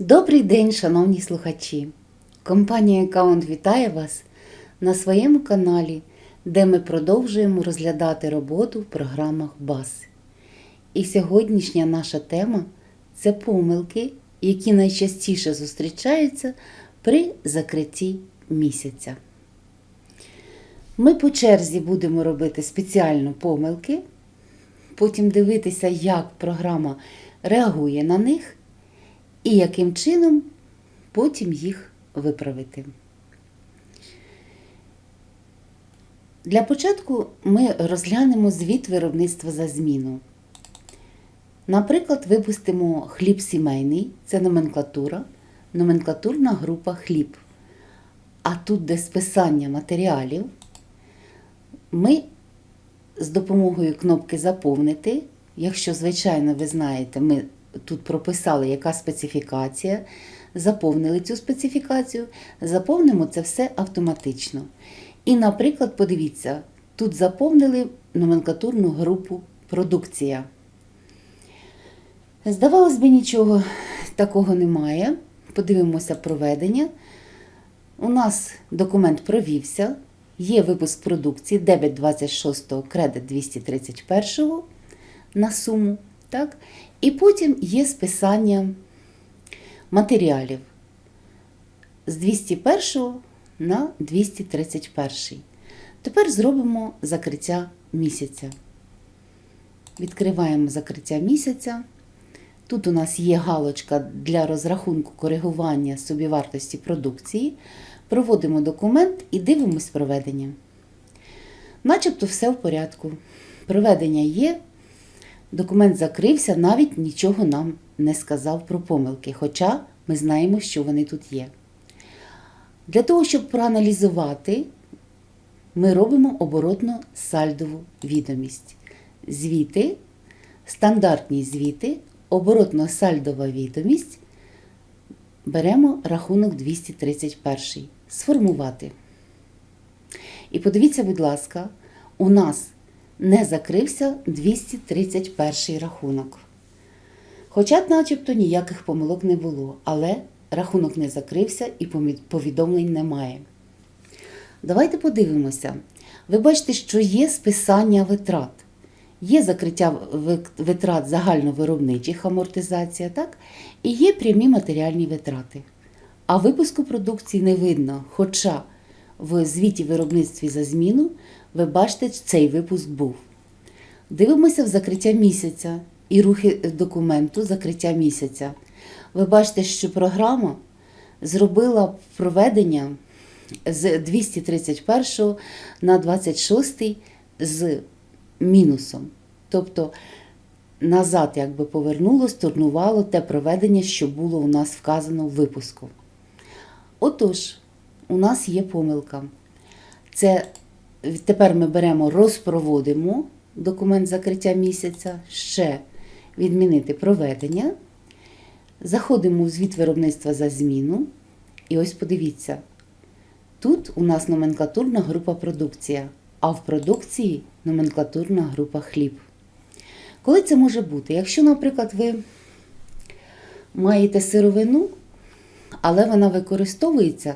Добрий день, шановні слухачі! Компанія Аккаунт вітає вас на своєму каналі, де ми продовжуємо розглядати роботу в програмах БАС. І сьогоднішня наша тема це помилки, які найчастіше зустрічаються при закритті місяця. Ми по черзі будемо робити спеціально помилки, потім дивитися, як програма реагує на них і яким чином потім їх виправити. Для початку ми розглянемо звіт виробництва за зміну. Наприклад, випустимо хліб сімейний, це номенклатура, номенклатурна група хліб. А тут, де списання матеріалів, ми з допомогою кнопки Заповнити, якщо, звичайно, ви знаєте, ми тут прописали, яка специфікація, заповнили цю специфікацію, заповнимо це все автоматично. І, наприклад, подивіться, тут заповнили номенклатурну групу продукція. Здавалось би, нічого такого немає. Подивимося проведення. У нас документ провівся, є випуск продукції, дебет 26, кредит 231 на суму. Так? І потім є списання матеріалів з 201 на 231. Тепер зробимо закриття місяця. Відкриваємо закриття місяця. Тут у нас є галочка для розрахунку коригування собівартості продукції. Проводимо документ і дивимось проведення. Начебто все в порядку. Проведення є. Документ закрився, навіть нічого нам не сказав про помилки, хоча ми знаємо, що вони тут є. Для того, щоб проаналізувати, ми робимо оборотно сальдову відомість. Звіти, стандартні звіти, оборотно сальдова відомість. Беремо рахунок 231. Сформувати. І подивіться, будь ласка, у нас не закрився 231 рахунок. Хоча, начебто, ніяких помилок не було, але рахунок не закрився і повідомлень немає. Давайте подивимося. Ви бачите, що є списання витрат. Є закриття витрат загальновиробничих амортизація, так? і є прямі матеріальні витрати. А випуску продукції не видно. Хоча в звіті виробництві за зміну ви бачите, цей випуск був. Дивимося в закриття місяця і рухи документу закриття місяця. Ви бачите, що програма зробила проведення з 231 на 26 з мінусом. Тобто назад якби повернуло, стурнувало те проведення, що було у нас вказано в випуску. Отож, у нас є помилка. Це Тепер ми беремо, розпроводимо документ закриття місяця, ще відмінити проведення. Заходимо в звіт виробництва за зміну. І ось подивіться, тут у нас номенклатурна група продукція, а в продукції номенклатурна група хліб. Коли це може бути? Якщо, наприклад, ви маєте сировину, але вона використовується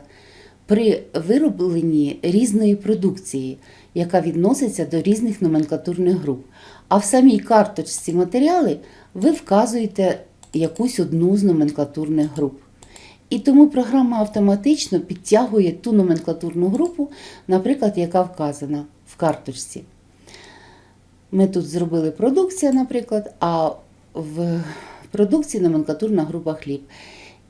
при виробленні різної продукції, яка відноситься до різних номенклатурних груп. А в самій карточці матеріали ви вказуєте якусь одну з номенклатурних груп. І тому програма автоматично підтягує ту номенклатурну групу, наприклад, яка вказана в карточці. Ми тут зробили продукція, наприклад, а в продукції номенклатурна група хліб.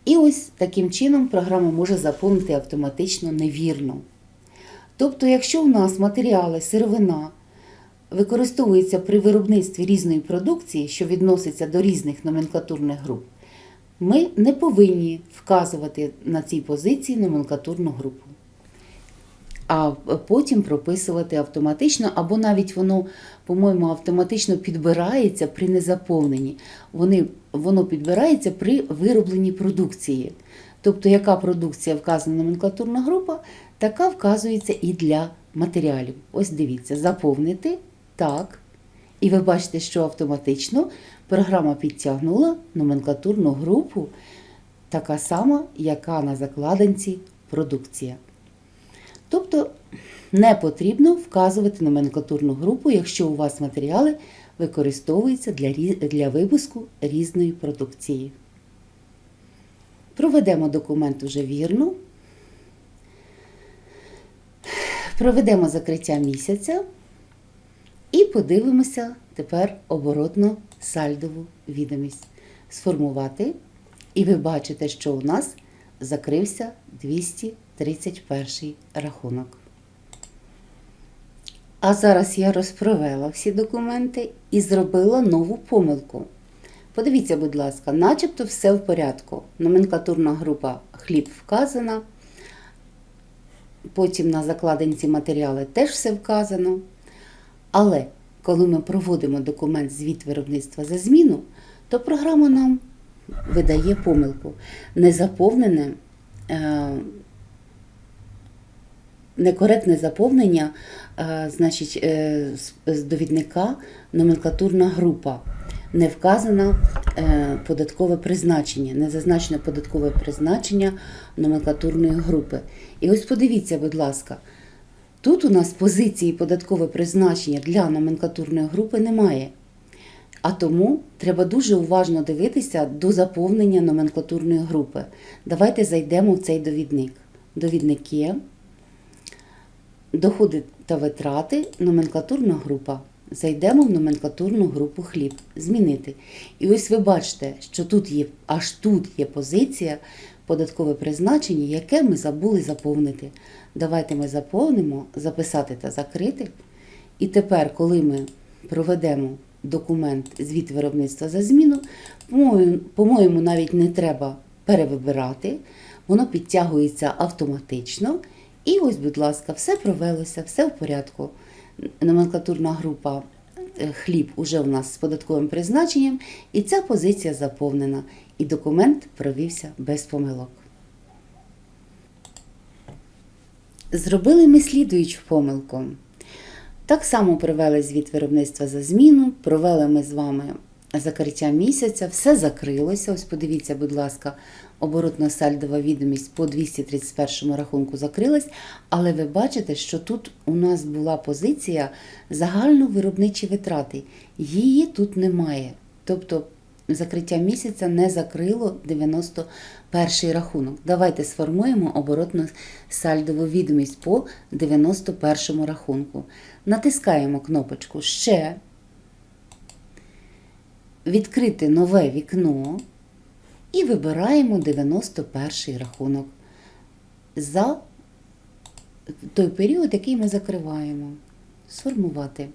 І ось таким чином програма може заповнити автоматично невірно. Тобто, якщо в нас матеріали, сировина використовуються при виробництві різної продукції, що відноситься до різних номенклатурних груп, ми не повинні вказувати на цій позиції номенклатурну групу, а потім прописувати автоматично, або навіть воно, по-моєму, автоматично підбирається при незаповненні. Вони, Воно підбирається при виробленні продукції. Тобто, яка продукція вказана номенклатурна група, така вказується і для матеріалів. Ось дивіться, заповнити так. І ви бачите, що автоматично програма підтягнула номенклатурну групу така сама, яка на закладинці продукція. Тобто не потрібно вказувати номенклатурну групу, якщо у вас матеріали використовуються для, для випуску різної продукції. Проведемо документ уже вірно. Проведемо закриття місяця і подивимося тепер оборотно сальдову відомість. Сформувати. І ви бачите, що у нас закрився 231 рахунок. А зараз я розпровела всі документи і зробила нову помилку. Подивіться, будь ласка, начебто все в порядку. Номенклатурна група хліб вказана. Потім на закладинці матеріали теж все вказано. Але коли ми проводимо документ звіт виробництва за зміну, то програма нам видає помилку. Незаповнене, е, некоректне заповнення е, значить, е, з- довідника номенклатурна група. Не вказано е, податкове призначення, не зазначено податкове призначення номенклатурної групи. І ось подивіться, будь ласка, тут у нас позиції податкове призначення для номенклатурної групи немає. А тому треба дуже уважно дивитися до заповнення номенклатурної групи. Давайте зайдемо в цей довідник. Довідник є, доходи та витрати, номенклатурна група. Зайдемо в номенклатурну групу хліб. Змінити. І ось ви бачите, що тут є, аж тут є позиція податкове призначення, яке ми забули заповнити. Давайте ми заповнимо, записати та закрити. І тепер, коли ми проведемо документ звіт виробництва за зміну, по-моєму- навіть не треба перевибирати, воно підтягується автоматично. І ось, будь ласка, все провелося, все в порядку. Номенклатурна група е, хліб уже у нас з податковим призначенням, і ця позиція заповнена, і документ провівся без помилок. Зробили ми слідуючу помилку. Так само провели звіт виробництва за зміну, провели ми з вами закриття місяця, все закрилося. Ось подивіться, будь ласка, оборотно-сальдова відомість по 231 рахунку закрилась, але ви бачите, що тут у нас була позиція загальновиробничі витрати. Її тут немає. Тобто закриття місяця не закрило 91 рахунок. Давайте сформуємо оборотну сальдову відомість по 91 рахунку. Натискаємо кнопочку Ще, відкрити нове вікно і вибираємо 91 рахунок за той період, який ми закриваємо. Сформувати.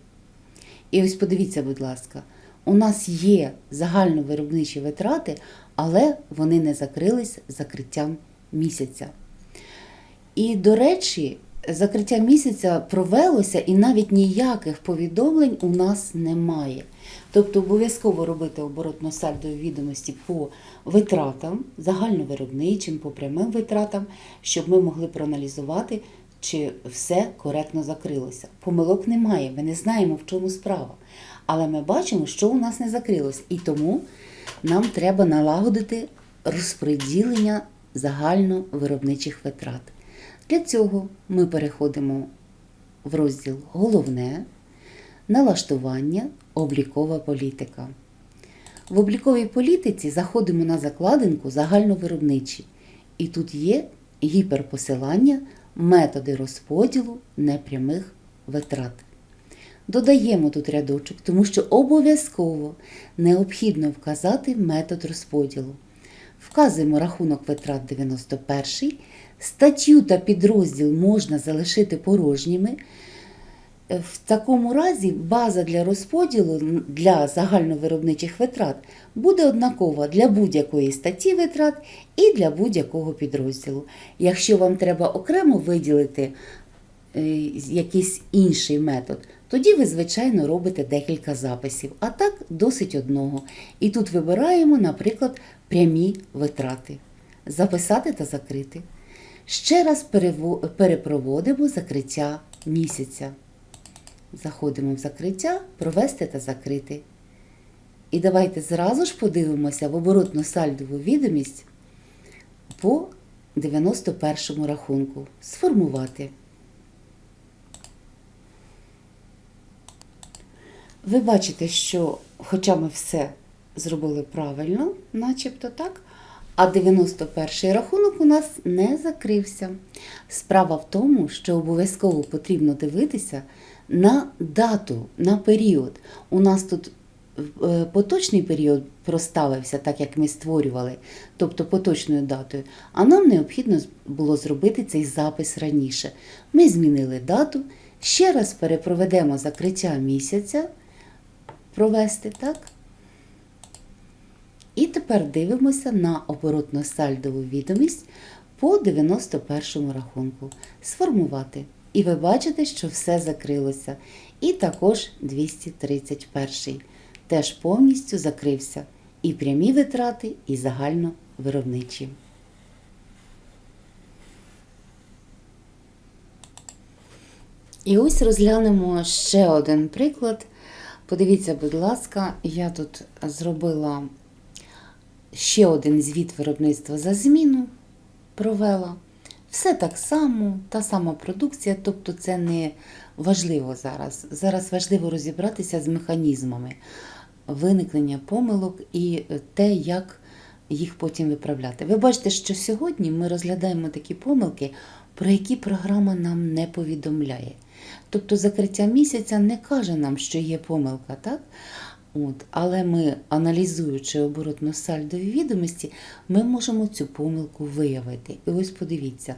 І ось подивіться, будь ласка, у нас є загальновиробничі витрати, але вони не закрились закриттям місяця. І, до речі, закриття місяця провелося і навіть ніяких повідомлень у нас немає. Тобто обов'язково робити оборотно-сальдові відомості по витратам, загальновиробничим, по прямим витратам, щоб ми могли проаналізувати, чи все коректно закрилося. Помилок немає, ми не знаємо, в чому справа. Але ми бачимо, що у нас не закрилось. І тому нам треба налагодити розподілення загальновиробничих витрат. Для цього ми переходимо в розділ Головне, налаштування, облікова політика. В обліковій політиці заходимо на закладинку загальновиробничі. І тут є гіперпосилання, методи розподілу непрямих витрат. Додаємо тут рядочок, тому що обов'язково необхідно вказати метод розподілу. Вказуємо рахунок витрат 91, статтю та підрозділ можна залишити порожніми. В такому разі база для розподілу для загальновиробничих витрат буде однакова для будь-якої статті витрат і для будь-якого підрозділу. Якщо вам треба окремо виділити е, якийсь інший метод, тоді ви, звичайно, робите декілька записів, а так досить одного. І тут вибираємо, наприклад, прямі витрати. Записати та закрити. Ще раз перепроводимо закриття місяця. Заходимо в закриття, провести та закрити. І давайте зразу ж подивимося в оборотну сальдову відомість по 91 рахунку. Сформувати. Ви бачите, що хоча ми все зробили правильно, начебто так, а 91-й рахунок у нас не закрився. Справа в тому, що обов'язково потрібно дивитися на дату, на період. У нас тут е, поточний період проставився, так як ми створювали, тобто поточною датою, а нам необхідно було зробити цей запис раніше. Ми змінили дату, ще раз перепроведемо закриття місяця, провести, так? І тепер дивимося на оборотно-сальдову відомість по 91 рахунку. Сформувати. І ви бачите, що все закрилося. І також 231 теж повністю закрився. І прямі витрати, і загально виробничі. І ось розглянемо ще один приклад. Подивіться, будь ласка, я тут зробила ще один звіт виробництва за зміну, провела. Все так само, та сама продукція, тобто це не важливо зараз. Зараз важливо розібратися з механізмами виникнення помилок і те, як їх потім виправляти. Ви бачите, що сьогодні ми розглядаємо такі помилки, про які програма нам не повідомляє. Тобто закриття місяця не каже нам, що є помилка, так? От, але ми, аналізуючи оборотно-сальдові відомості, ми можемо цю помилку виявити. І ось подивіться,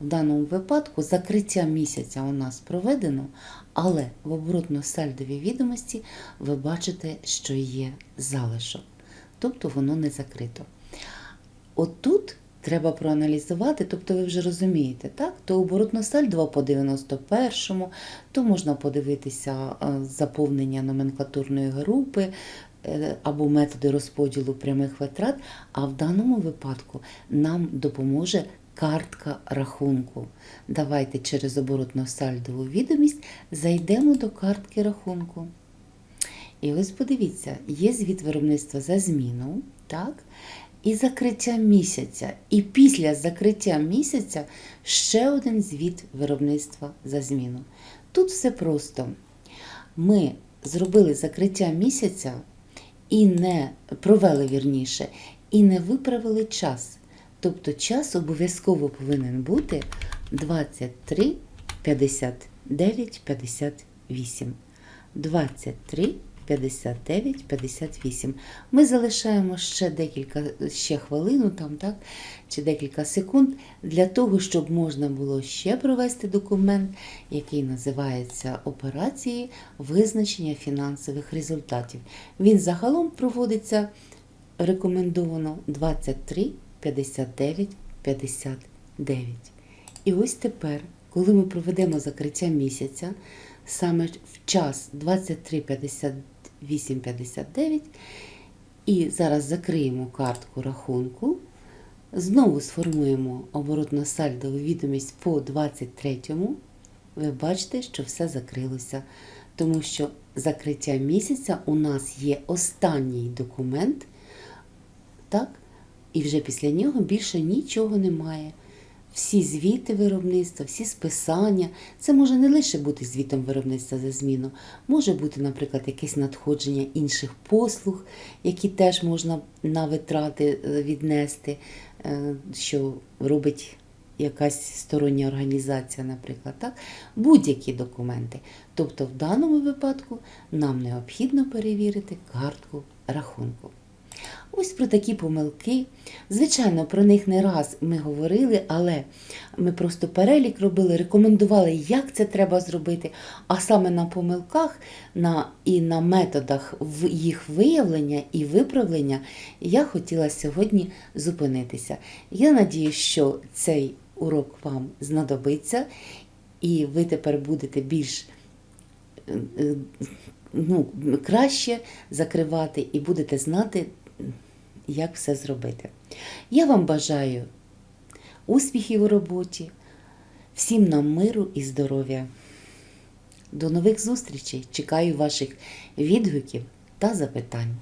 в даному випадку закриття місяця у нас проведено, але в оборотно-сальдовій відомості ви бачите, що є залишок. Тобто воно не закрито. Отут треба проаналізувати, тобто ви вже розумієте, так? То оборотно сальдо по 91-му, то можна подивитися заповнення номенклатурної групи е, або методи розподілу прямих витрат, а в даному випадку нам допоможе картка рахунку. Давайте через оборотно сальдову відомість зайдемо до картки рахунку. І ось подивіться, є звіт виробництва за зміну, так? І закриття місяця. І після закриття місяця ще один звіт виробництва за зміну. Тут все просто. Ми зробили закриття місяця і не провели вірніше, і не виправили час. Тобто час обов'язково повинен бути 23, 59, 58. 23, 59, 58. Ми залишаємо ще декілька ще хвилину там, так, чи декілька секунд для того, щоб можна було ще провести документ, який називається Операції визначення фінансових результатів. Він загалом проводиться рекомендовано 23, 59, 59. І ось тепер, коли ми проведемо закриття місяця, саме в час 23.58.59 і зараз закриємо картку рахунку. Знову сформуємо оборотно-сальдову відомість по 23-му. Ви бачите, що все закрилося. Тому що закриття місяця у нас є останній документ, так? і вже після нього більше нічого немає всі звіти виробництва, всі списання. Це може не лише бути звітом виробництва за зміну, може бути, наприклад, якесь надходження інших послуг, які теж можна на витрати е, віднести, е, що робить якась стороння організація, наприклад, так? будь-які документи. Тобто, в даному випадку нам необхідно перевірити картку рахунку. Ось про такі помилки. Звичайно, про них не раз ми говорили, але ми просто перелік робили, рекомендували, як це треба зробити. А саме на помилках на, і на методах їх виявлення і виправлення я хотіла сьогодні зупинитися. Я надію, що цей урок вам знадобиться, і ви тепер будете більш е, е, ну, краще закривати і будете знати як все зробити. Я вам бажаю успіхів у роботі, всім нам миру і здоров'я. До нових зустрічей! Чекаю ваших відгуків та запитань.